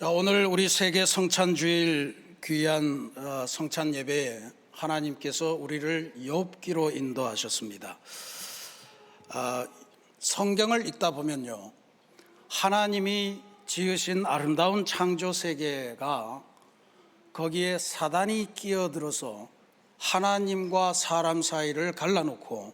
자, 오늘 우리 세계 성찬 주일 귀한 어, 성찬 예배에 하나님께서 우리를 욥기로 인도하셨습니다. 아, 성경을 읽다 보면요. 하나님이 지으신 아름다운 창조 세계가 거기에 사단이 끼어들어서 하나님과 사람 사이를 갈라놓고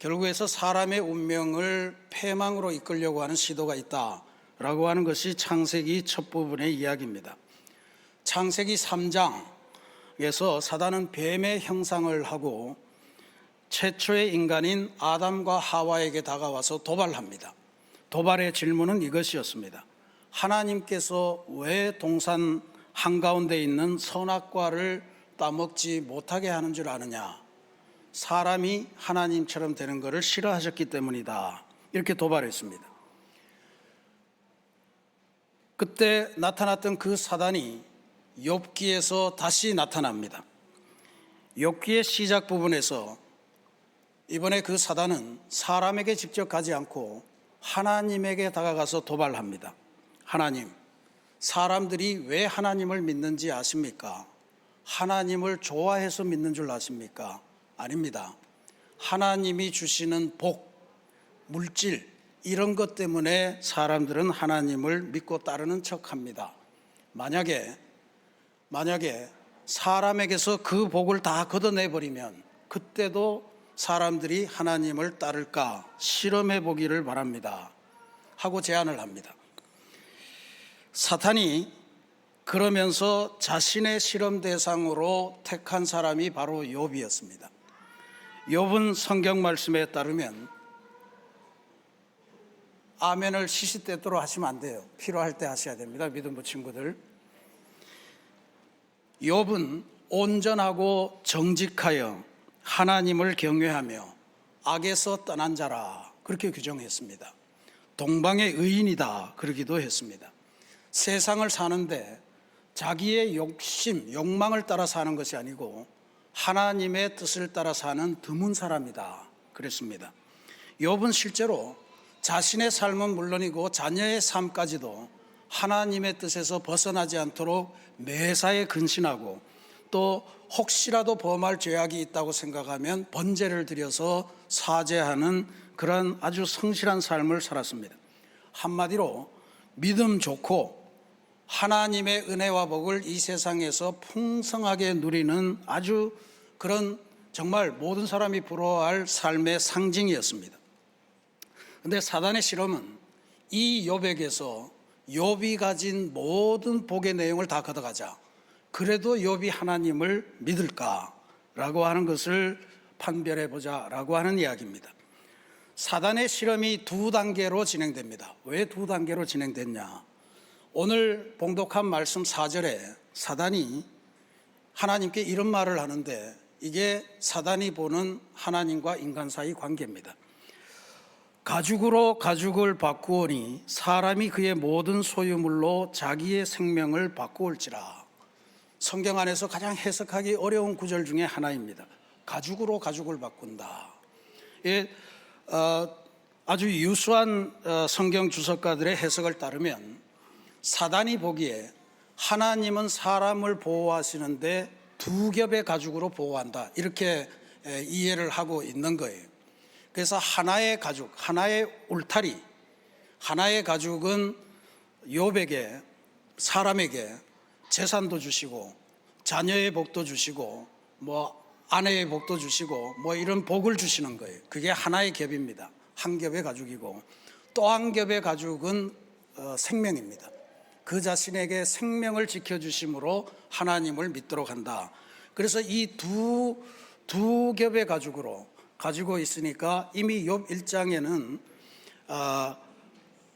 결국에서 사람의 운명을 패망으로 이끌려고 하는 시도가 있다 라고 하는 것이 창세기 첫 부분의 이야기입니다. 창세기 3장에서 사단은 뱀의 형상을 하고 최초의 인간인 아담과 하와에게 다가와서 도발합니다. 도발의 질문은 이것이었습니다. 하나님께서 왜 동산 한가운데 있는 선악과를 따먹지 못하게 하는 줄 아느냐? 사람이 하나님처럼 되는 것을 싫어하셨기 때문이다. 이렇게 도발했습니다. 그때 나타났던 그 사단이 욥기에서 다시 나타납니다. 욥기의 시작 부분에서 이번에 그 사단은 사람에게 직접 가지 않고 하나님에게 다가가서 도발합니다. 하나님, 사람들이 왜 하나님을 믿는지 아십니까? 하나님을 좋아해서 믿는 줄 아십니까? 아닙니다. 하나님이 주시는 복, 물질, 이런 것 때문에 사람들은 하나님을 믿고 따르는 척 합니다. 만약에, 만약에 사람에게서 그 복을 다 걷어내버리면 그때도 사람들이 하나님을 따를까 실험해 보기를 바랍니다. 하고 제안을 합니다. 사탄이 그러면서 자신의 실험 대상으로 택한 사람이 바로 욥이었습니다. 욥은 성경 말씀에 따르면 아멘을 시시때때로 하시면 안 돼요. 필요할 때 하셔야 됩니다. 믿음 친구들. 욥은 온전하고 정직하여 하나님을 경외하며 악에서 떠난 자라 그렇게 규정했습니다. 동방의 의인이다 그러기도 했습니다. 세상을 사는데 자기의 욕심, 욕망을 따라 사는 것이 아니고 하나님의 뜻을 따라 사는 드문 사람이다 그랬습니다. 욥은 실제로 자신의 삶은 물론이고 자녀의 삶까지도 하나님의 뜻에서 벗어나지 않도록 매사에 근신하고 또 혹시라도 범할 죄악이 있다고 생각하면 번제를 드려서 사죄하는 그런 아주 성실한 삶을 살았습니다. 한마디로 믿음 좋고 하나님의 은혜와 복을 이 세상에서 풍성하게 누리는 아주 그런 정말 모든 사람이 부러워할 삶의 상징이었습니다. 근데 사단의 실험은 이 욥에게서 욥이 가진 모든 복의 내용을 다 걷어가자. 그래도 욥이 하나님을 믿을까라고 하는 것을 판별해 보자라고 하는 이야기입니다. 사단의 실험이 두 단계로 진행됩니다. 왜 두 단계로 진행됐냐? 오늘 봉독한 말씀 4절에 사단이 하나님께 이런 말을 하는데 이게 사단이 보는 하나님과 인간 사이 관계입니다. 가죽으로 가죽을 바꾸오니 사람이 그의 모든 소유물로 자기의 생명을 바꾸올지라. 성경 안에서 가장 해석하기 어려운 구절 중에 하나입니다. 가죽으로 가죽을 바꾼다. 예, 어, 아주 유수한 어, 성경 주석가들의 해석을 따르면 사단이 보기에 하나님은 사람을 보호하시는데 두 겹의 가죽으로 보호한다. 이렇게 에, 이해를 하고 있는 거예요. 그래서 하나의 가죽, 하나의 울타리, 하나의 가죽은 요백에 사람에게 재산도 주시고 자녀의 복도 주시고 뭐 아내의 복도 주시고 뭐 이런 복을 주시는 거예요. 그게 하나의 겹입니다. 한 겹의 가죽이고 또 한 겹의 가죽은 어, 생명입니다. 그 자신에게 생명을 지켜주심으로 하나님을 믿도록 한다. 그래서 이 두 두 겹의 가죽으로 가지고 있으니까 이미 욥 1장에는 아,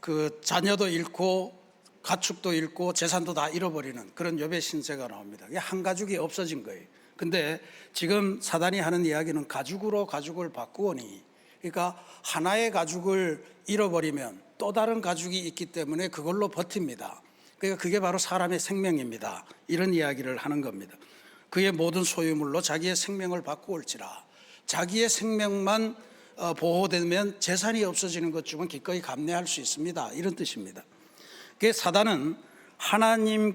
그 자녀도 잃고 가축도 잃고 재산도 다 잃어버리는 그런 욥의 신세가 나옵니다. 한 가죽이 없어진 거예요. 근데 지금 사단이 하는 이야기는 가죽으로 가죽을 바꾸오니 그러니까 하나의 가죽을 잃어버리면 또 다른 가죽이 있기 때문에 그걸로 버팁니다. 그러니까 그게 바로 사람의 생명입니다. 이런 이야기를 하는 겁니다. 그의 모든 소유물로 자기의 생명을 바꾸올지라. 자기의 생명만 어, 보호되면 재산이 없어지는 것 중은 기꺼이 감내할 수 있습니다. 이런 뜻입니다. 그 사단은 하나님께서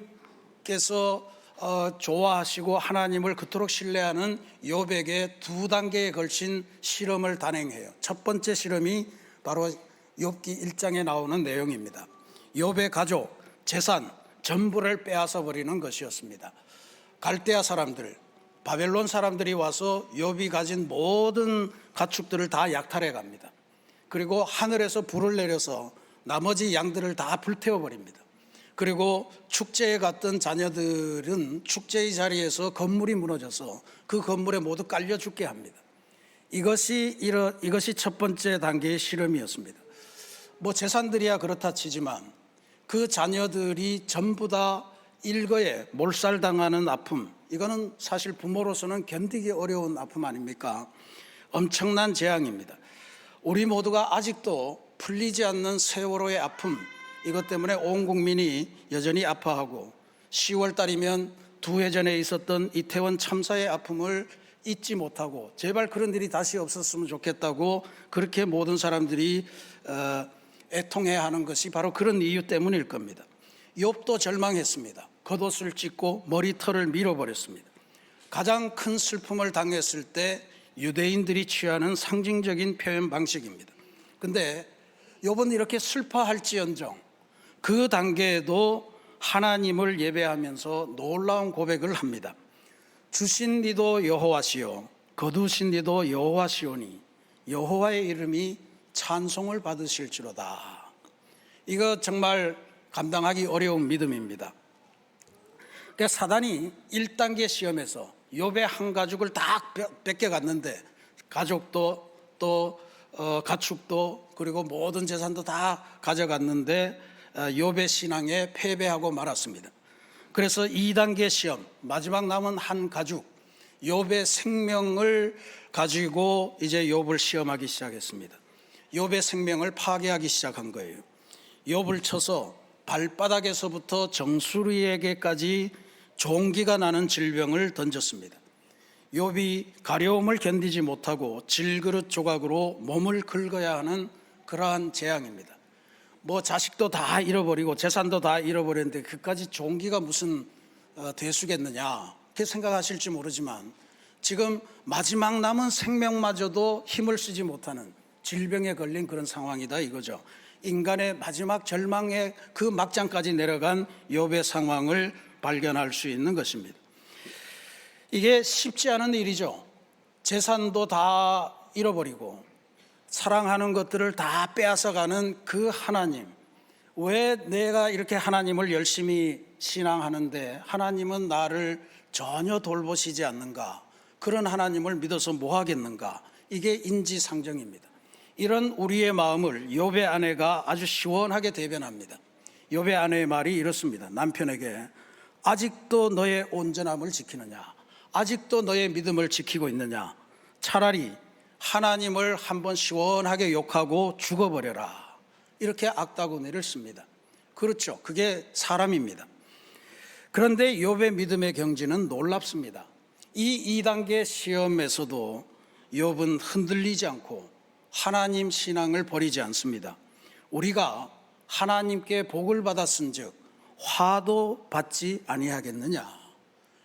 어, 좋아하시고 하나님을 그토록 신뢰하는 욥에게 두 단계에 걸친 실험을 단행해요. 첫 번째 실험이 바로 욥기 1장에 나오는 내용입니다. 욥의 가족, 재산 전부를 빼앗아 버리는 것이었습니다. 갈대아 사람들, 바벨론 사람들이 와서 욥이 가진 모든 가축들을 다 약탈해 갑니다. 그리고 하늘에서 불을 내려서 나머지 양들을 다 불태워 버립니다. 그리고 축제에 갔던 자녀들은 축제의 자리에서 건물이 무너져서 그 건물에 모두 깔려 죽게 합니다. 이것이 이러, 이것이 첫 번째 단계의 실험이었습니다. 뭐 재산들이야 그렇다 치지만 그 자녀들이 전부 다 일거에 몰살당하는 아픔 이거는 사실 부모로서는 견디기 어려운 아픔 아닙니까? 엄청난 재앙입니다. 우리 모두가 아직도 풀리지 않는 세월호의 아픔 이것 때문에 온 국민이 여전히 아파하고 10월 달이면 두 해 전에 있었던 이태원 참사의 아픔을 잊지 못하고 제발 그런 일이 다시 없었으면 좋겠다고 그렇게 모든 사람들이 어, 애통해야 하는 것이 바로 그런 이유 때문일 겁니다. 욥도 절망했습니다. 겉옷을 찢고 머리털을 밀어버렸습니다. 가장 큰 슬픔을 당했을 때 유대인들이 취하는 상징적인 표현 방식입니다. 근데 욥은 이렇게 슬퍼할지언정 그 단계에도 하나님을 예배하면서 놀라운 고백을 합니다. 주신 이도 여호와시요 거두신 이도 여호와시오니 여호와의 이름이 찬송을 받으실지로다. 이거 정말 감당하기 어려운 믿음입니다. 그러니까 사단이 1단계 시험에서 욥의 한 가족을 다 뺏겨 갔는데 가족도 또 어, 가축도 그리고 모든 재산도 다 가져갔는데 어, 욥의 신앙에 패배하고 말았습니다. 그래서 2단계 시험 마지막 남은 한 가죽 욥의 생명을 가지고 이제 욥을 시험하기 시작했습니다. 욥의 생명을 파괴하기 시작한 거예요. 욥을 쳐서 발바닥에서부터 정수리에게까지 종기가 나는 질병을 던졌습니다. 욥이 가려움을 견디지 못하고 질그릇 조각으로 몸을 긁어야 하는 그러한 재앙입니다. 뭐 자식도 다 잃어버리고 재산도 다 잃어버렸는데 그까지 종기가 무슨 어, 대수겠느냐 그렇게 생각하실지 모르지만 지금 마지막 남은 생명마저도 힘을 쓰지 못하는 질병에 걸린 그런 상황이다 이거죠. 인간의 마지막 절망의 그 막장까지 내려간 욥의 상황을 발견할 수 있는 것입니다. 이게 쉽지 않은 일이죠. 재산도 다 잃어버리고 사랑하는 것들을 다 빼앗아가는 그 하나님. 왜 내가 이렇게 하나님을 열심히 신앙하는데 하나님은 나를 전혀 돌보시지 않는가? 그런 하나님을 믿어서 뭐 하겠는가? 이게 인지상정입니다. 이런 우리의 마음을 욥의 아내가 아주 시원하게 대변합니다. 욥의 아내의 말이 이렇습니다. 남편에게 아직도 너의 온전함을 지키느냐? 아직도 너의 믿음을 지키고 있느냐? 차라리 하나님을 한번 시원하게 욕하고 죽어버려라. 이렇게 악다구니를 씁니다. 그렇죠. 그게 사람입니다. 그런데 욥의 믿음의 경지는 놀랍습니다. 이 2단계 시험에서도 욥은 흔들리지 않고 하나님 신앙을 버리지 않습니다. 우리가 하나님께 복을 받았은즉 화도 받지 아니하겠느냐.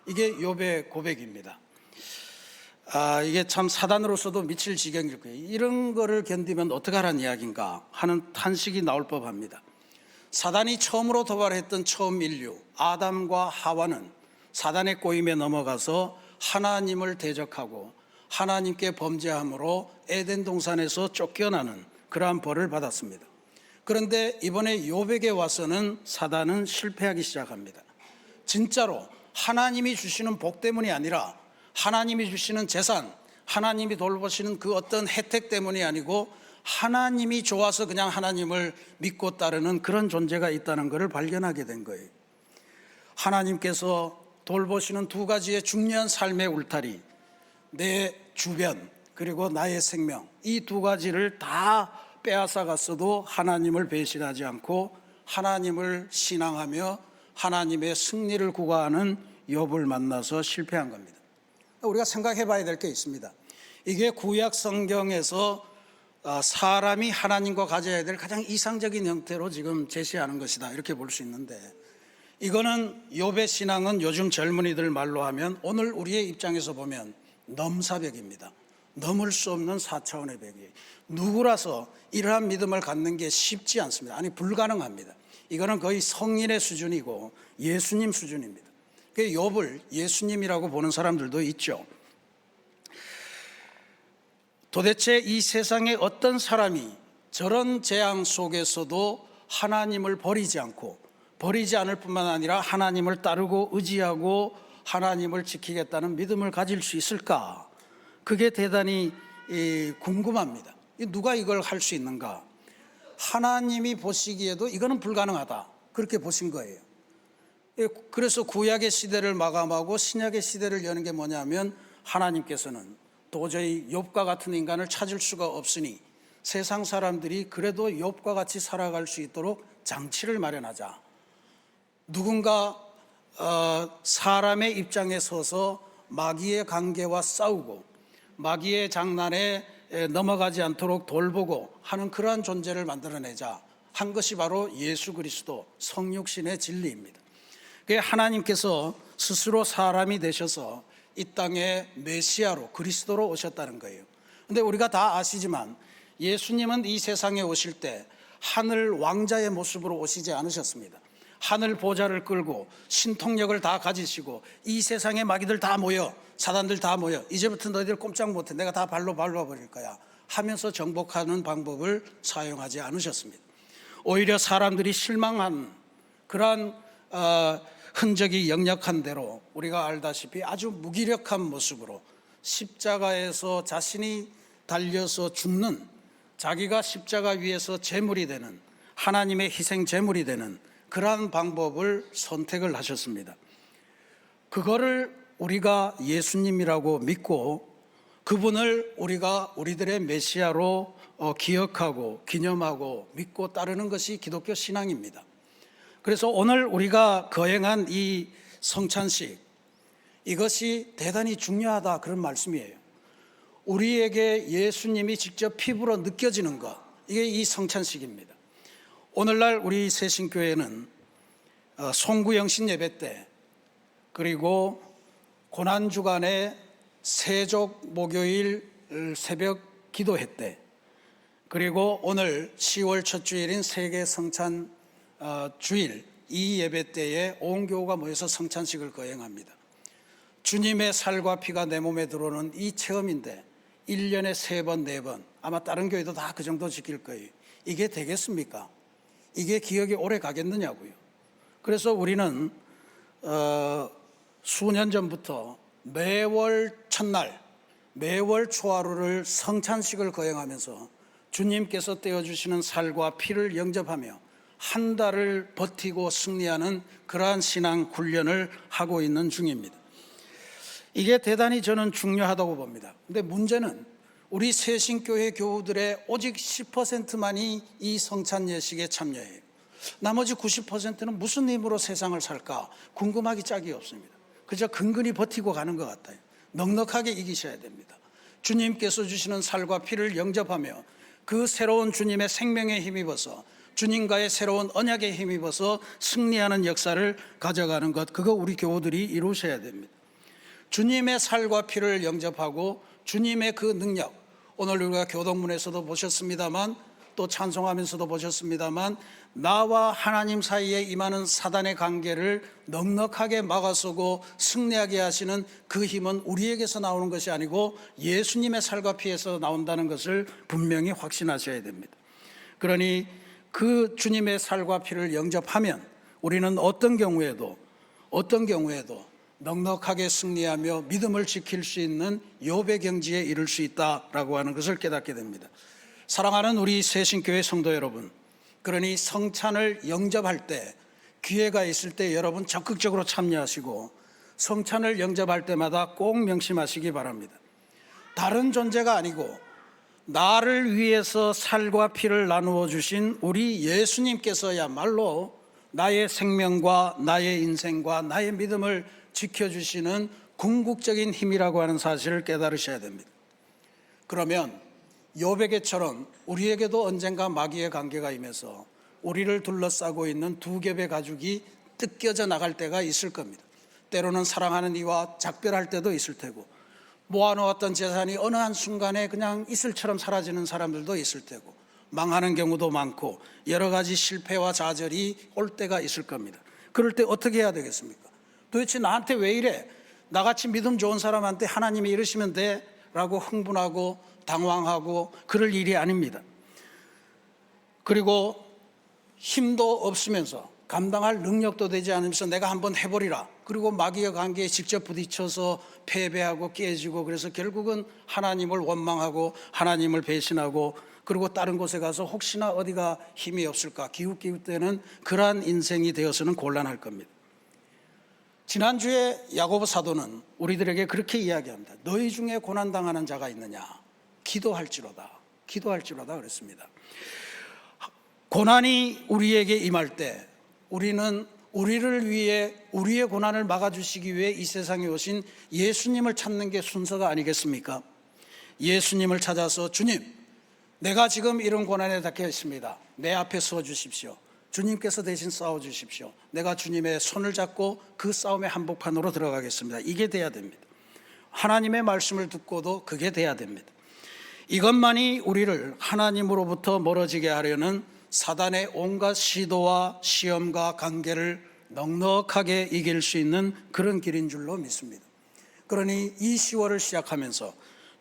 이게 욥의 고백입니다. 아, 이게 참 사단으로서도 미칠 지경일 거예요. 이런 거를 견디면 어떡하라는 이야기인가 하는 탄식이 나올 법합니다. 사단이 처음으로 도발했던 처음 인류 아담과 하와는 사단의 꼬임에 넘어가서 하나님을 대적하고 하나님께 범죄함으로 에덴 동산에서 쫓겨나는 그러한 벌을 받았습니다. 그런데 이번에 욥에게 와서는 사단은 실패하기 시작합니다. 진짜로 하나님이 주시는 복 때문이 아니라 하나님이 주시는 재산, 하나님이 돌보시는 그 어떤 혜택 때문이 아니고 하나님이 좋아서 그냥 하나님을 믿고 따르는 그런 존재가 있다는 것을 발견하게 된 거예요. 하나님께서 돌보시는 두 가지의 중요한 삶의 울타리, 내 주변, 그리고 나의 생명, 이 두 가지를 다 빼앗아 갔어도 하나님을 배신하지 않고 하나님을 신앙하며 하나님의 승리를 구가하는 욥을 만나서 실패한 겁니다. 우리가 생각해 봐야 될 게 있습니다. 이게 구약 성경에서 아, 사람이 하나님과 가져야 될 가장 이상적인 형태로 지금 제시하는 것이다. 이렇게 볼 수 있는데 이거는 욥의 신앙은 요즘 젊은이들 말로 하면 오늘 우리의 입장에서 보면 넘사벽입니다. 넘을 수 없는 4차원의 벽이에요. 누구라서 이러한 믿음을 갖는 게 쉽지 않습니다. 아니 불가능합니다. 이거는 거의 성인의 수준이고 예수님 수준입니다. 그 욥을 예수님이라고 보는 사람들도 있죠. 도대체 이 세상에 어떤 사람이 저런 재앙 속에서도 하나님을 버리지 않고 버리지 않을 뿐만 아니라 하나님을 따르고 의지하고 하나님을 지키겠다는 믿음을 가질 수 있을까? 그게 대단히 이, 궁금합니다. 이 누가 이걸 할 수 있는가? 하나님이 보시기에도 이거는 불가능하다. 그렇게 보신 거예요. 예, 그래서 구약의 시대를 마감하고 신약의 시대를 여는 게 뭐냐면 하나님께서는 도저히 욥과 같은 인간을 찾을 수가 없으니 세상 사람들이 그래도 욥과 같이 살아갈 수 있도록 장치를 마련하자. 누군가 어, 사람의 입장에 서서 마귀의 관계와 싸우고 마귀의 장난에 에, 넘어가지 않도록 돌보고 하는 그러한 존재를 만들어내자 한 것이 바로 예수 그리스도 성육신의 진리입니다. 그 하나님께서 스스로 사람이 되셔서 이 땅에 메시아로 그리스도로 오셨다는 거예요. 근데 우리가 다 아시지만 예수님은 이 세상에 오실 때 하늘 왕자의 모습으로 오시지 않으셨습니다. 하늘 보좌를 끌고 신통력을 다 가지시고 이 세상의 마귀들 다 모여 사단들 다 모여 이제부터 너희들 꼼짝 못해 내가 다 발로 밟아 버릴 거야 하면서 정복하는 방법을 사용하지 않으셨습니다. 오히려 사람들이 실망한 그러한 어, 흔적이 역력한 대로 우리가 알다시피 아주 무기력한 모습으로 십자가에서 자신이 달려서 죽는 자기가 십자가 위에서 제물이 되는 하나님의 희생 제물이 되는 그러한 방법을 선택을 하셨습니다. 그거를 우리가 예수님이라고 믿고 그분을 우리가 우리들의 메시아로 어, 기억하고 기념하고 믿고 따르는 것이 기독교 신앙입니다. 그래서 오늘 우리가 거행한 이 성찬식 이것이 대단히 중요하다 그런 말씀이에요. 우리에게 예수님이 직접 피부로 느껴지는 것 이게 이 성찬식입니다. 오늘날 우리 새신교회는 어, 송구영신 예배 때 그리고 고난 주간에 세족 목요일 새벽 기도회 때 그리고 오늘 10월 첫 주일인 세계 성찬 어, 주일 이 예배 때에 온 교우가 모여서 성찬식을 거행합니다. 주님의 살과 피가 내 몸에 들어오는 이 체험인데 1년에 세 번, 네 번, 아마 다른 교회도 다 그 정도 지킬 거예요. 이게 되겠습니까? 이게 기억이 오래 가겠느냐고요. 그래서 우리는 어, 수년 전부터 매월 첫날, 매월 초하루를 성찬식을 거행하면서 주님께서 떼어주시는 살과 피를 영접하며 한 달을 버티고 승리하는 그러한 신앙 훈련을 하고 있는 중입니다. 이게 대단히 저는 중요하다고 봅니다. 근데 문제는 우리 새신교회 교우들의 오직 10%만이 이 성찬 예식에 참여해요. 나머지 90%는 무슨 힘으로 세상을 살까 궁금하기 짝이 없습니다. 그저 근근히 버티고 가는 것 같아요. 넉넉하게 이기셔야 됩니다. 주님께서 주시는 살과 피를 영접하며 그 새로운 주님의 생명에 힘입어서 주님과의 새로운 언약에 힘입어서 승리하는 역사를 가져가는 것, 그거 우리 교우들이 이루셔야 됩니다. 주님의 살과 피를 영접하고 주님의 그 능력, 오늘 우리가 교동문에서도 보셨습니다만 또 찬송하면서도 보셨습니다만 나와 하나님 사이에 임하는 사단의 관계를 넉넉하게 막아서고 승리하게 하시는 그 힘은 우리에게서 나오는 것이 아니고 예수님의 살과 피에서 나온다는 것을 분명히 확신하셔야 됩니다. 그러니 그 주님의 살과 피를 영접하면 우리는 어떤 경우에도 어떤 경우에도 넉넉하게 승리하며 믿음을 지킬 수 있는 요배 경지에 이를 수 있다라고 하는 것을 깨닫게 됩니다. 사랑하는 우리 새신교회 성도 여러분, 그러니 성찬을 영접할 때 기회가 있을 때 여러분 적극적으로 참여하시고 성찬을 영접할 때마다 꼭 명심하시기 바랍니다. 다른 존재가 아니고 나를 위해서 살과 피를 나누어 주신 우리 예수님께서야말로 나의 생명과 나의 인생과 나의 믿음을 지켜주시는 궁극적인 힘이라고 하는 사실을 깨달으셔야 됩니다. 그러면 요백에처럼 우리에게도 언젠가 마귀의 관계가 임해서 우리를 둘러싸고 있는 두 겹의 가죽이 뜯겨져 나갈 때가 있을 겁니다. 때로는 사랑하는 이와 작별할 때도 있을 테고 모아놓았던 재산이 어느 한 순간에 그냥 이슬처럼 사라지는 사람들도 있을 테고 망하는 경우도 많고 여러 가지 실패와 좌절이 올 때가 있을 겁니다. 그럴 때 어떻게 해야 되겠습니까? 도대체 나한테 왜 이래? 나같이 믿음 좋은 사람한테 하나님이 이러시면 돼? 라고 흥분하고 당황하고 그럴 일이 아닙니다. 그리고 힘도 없으면서 감당할 능력도 되지 않으면서 내가 한번 해보리라. 그리고 마귀의 관계에 직접 부딪혀서 패배하고 깨지고 그래서 결국은 하나님을 원망하고 하나님을 배신하고 그리고 다른 곳에 가서 혹시나 어디가 힘이 없을까 기웃기웃대는 그러한 인생이 되어서는 곤란할 겁니다. 지난주에 야고보 사도는 우리들에게 그렇게 이야기합니다. 너희 중에 고난 당하는 자가 있느냐? 기도할지로다. 기도할지로다 그랬습니다. 고난이 우리에게 임할 때 우리는 우리를 위해 우리의 고난을 막아주시기 위해 이 세상에 오신 예수님을 찾는 게 순서가 아니겠습니까? 예수님을 찾아서 주님, 내가 지금 이런 고난에 닥쳐 있습니다. 내 앞에 서 주십시오. 주님께서 대신 싸워 주십시오. 내가 주님의 손을 잡고 그 싸움의 한복판으로 들어가겠습니다. 이게 돼야 됩니다. 하나님의 말씀을 듣고도 그게 돼야 됩니다. 이것만이 우리를 하나님으로부터 멀어지게 하려는 사단의 온갖 시도와 시험과 관계를 넉넉하게 이길 수 있는 그런 길인 줄로 믿습니다. 그러니 이 10월을 시작하면서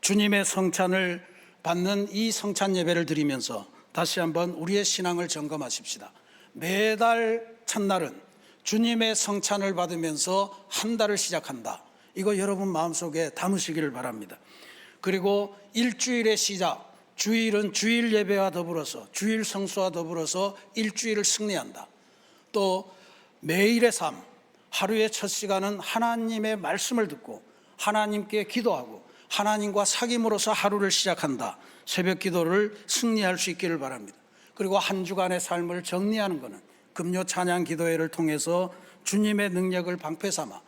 주님의 성찬을 받는 이 성찬 예배를 드리면서 다시 한번 우리의 신앙을 점검하십시다. 매달 첫날은 주님의 성찬을 받으면서 한 달을 시작한다. 이거 여러분 마음속에 담으시기를 바랍니다. 그리고 일주일의 시작, 주일은 주일 예배와 더불어서 주일 성수와 더불어서 일주일을 승리한다. 또 매일의 삶, 하루의 첫 시간은 하나님의 말씀을 듣고 하나님께 기도하고 하나님과 사귐으로서 하루를 시작한다. 새벽 기도를 승리할 수 있기를 바랍니다. 그리고 한 주간의 삶을 정리하는 것은 금요 찬양 기도회를 통해서 주님의 능력을 방패 삼아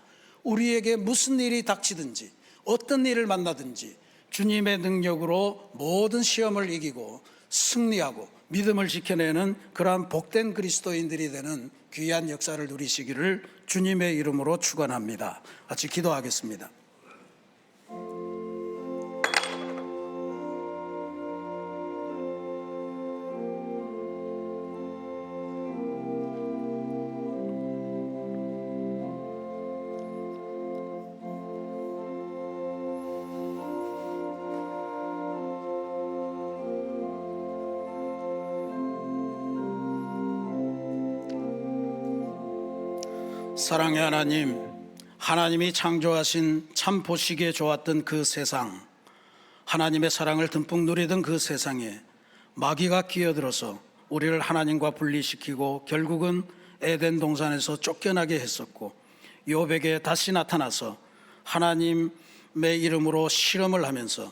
우리에게 무슨 일이 닥치든지 어떤 일을 만나든지 주님의 능력으로 모든 시험을 이기고 승리하고 믿음을 지켜내는 그러한 복된 그리스도인들이 되는 귀한 역사를 누리시기를 주님의 이름으로 축원합니다. 같이 기도하겠습니다. 사랑의 하나님, 하나님이 창조하신 참 보시기에 좋았던 그 세상, 하나님의 사랑을 듬뿍 누리던 그 세상에 마귀가 끼어들어서 우리를 하나님과 분리시키고 결국은 에덴 동산에서 쫓겨나게 했었고 요백에 다시 나타나서 하나님의 이름으로 실험을 하면서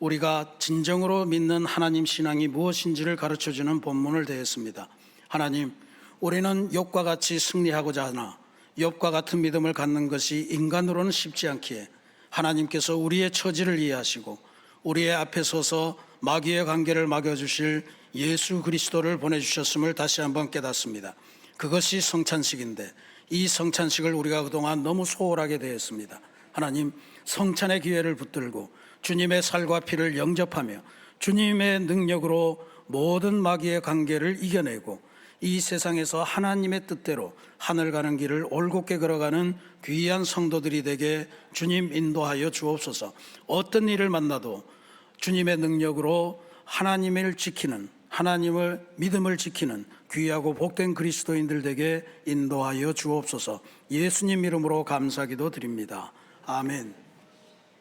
우리가 진정으로 믿는 하나님 신앙이 무엇인지를 가르쳐 주는 본문을 대했습니다. 하나님, 우리는 욥과 같이 승리하고자 하나 욥과 같은 믿음을 갖는 것이 인간으로는 쉽지 않기에 하나님께서 우리의 처지를 이해하시고 우리의 앞에 서서 마귀의 관계를 막아주실 예수 그리스도를 보내 주셨음을 다시 한번 깨닫습니다. 그것이 성찬식인데 이 성찬식을 우리가 그동안 너무 소홀하게 대했습니다. 하나님 성찬의 기회를 붙들고 주님의 살과 피를 영접하며 주님의 능력으로 모든 마귀의 관계를 이겨내고 이 세상에서 하나님의 뜻대로 하늘 가는 길을 올곧게 걸어가는 귀한 성도들이 되게 주님 인도하여 주옵소서. 어떤 일을 만나도 주님의 능력으로 하나님을 지키는 하나님을 믿음을 지키는 귀하고 복된 그리스도인들 되게 인도하여 주옵소서. 예수님 이름으로 감사기도 드립니다. 아멘.